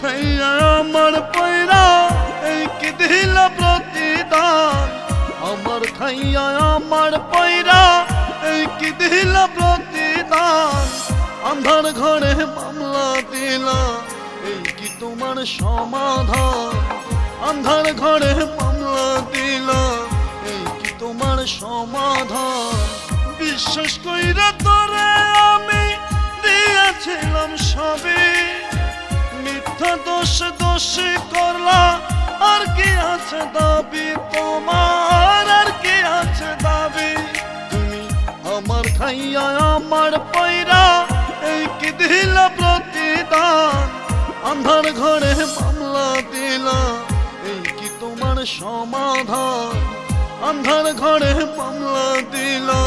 খাইয়া আমার পয়রা, এই কি দিল প্রতিদান? আমার খাইয়া আমার পয়রা, এই কি দিল প্রতিদান? আন্ধার ঘরে মামলা দিলা, এই কি তোমার সমাধান? আন্ধার ঘরে মামলা দিলা, এই কি তোমার সমাধান? বিশ্বাস কইরা তোরে আমি আছে দাবি, তোমার আর কি আছে দাবি? তুমি আমার খাইয়া, আমার পয়রা এই কি দিল প্রতিদান? আন্ধার ঘরে মামলা দিলা, এই কি তোমার সমাধান? আন্ধার ঘরে মামলা দিলা,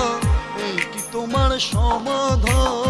এই কি তোমার সমাধান?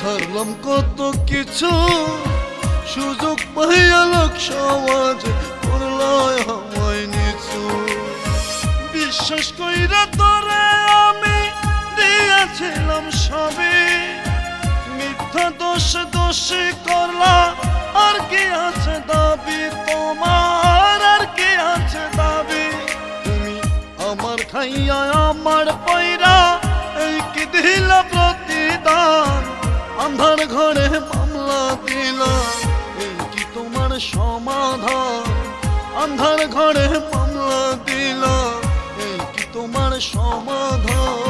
ছাড়লাম কত কিছু। সুযোগ পাইয়া লোক সমাজ আমায় নিচু। বিশ্বাস কইরা তোরে আমি দিয়েছিলাম সবে মিথ্যা দোষ দোষী করলা, আর কি আছে দাবি তোমার? আর কি আছে দাবি? তুমি আমার খাইয়া আমার পয়রা, এই কি দিল প্রতিদান? আন্ধার ঘরে মামলা দিলা কি তোমার সমাধান? আন্ধার ঘরে মামলা দিলা কি তোমার সমাধান?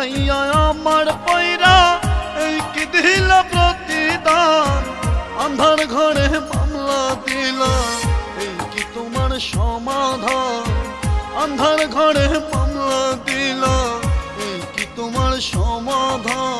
ভাইয়া আমার পয়রা, এই কি দিল প্রতিদান? আন্ধার ঘরে মামলা দিল, এই কি তোমার সমাধান? আন্ধার ঘরে মামলা দিল, এই কি তোমার সমাধান?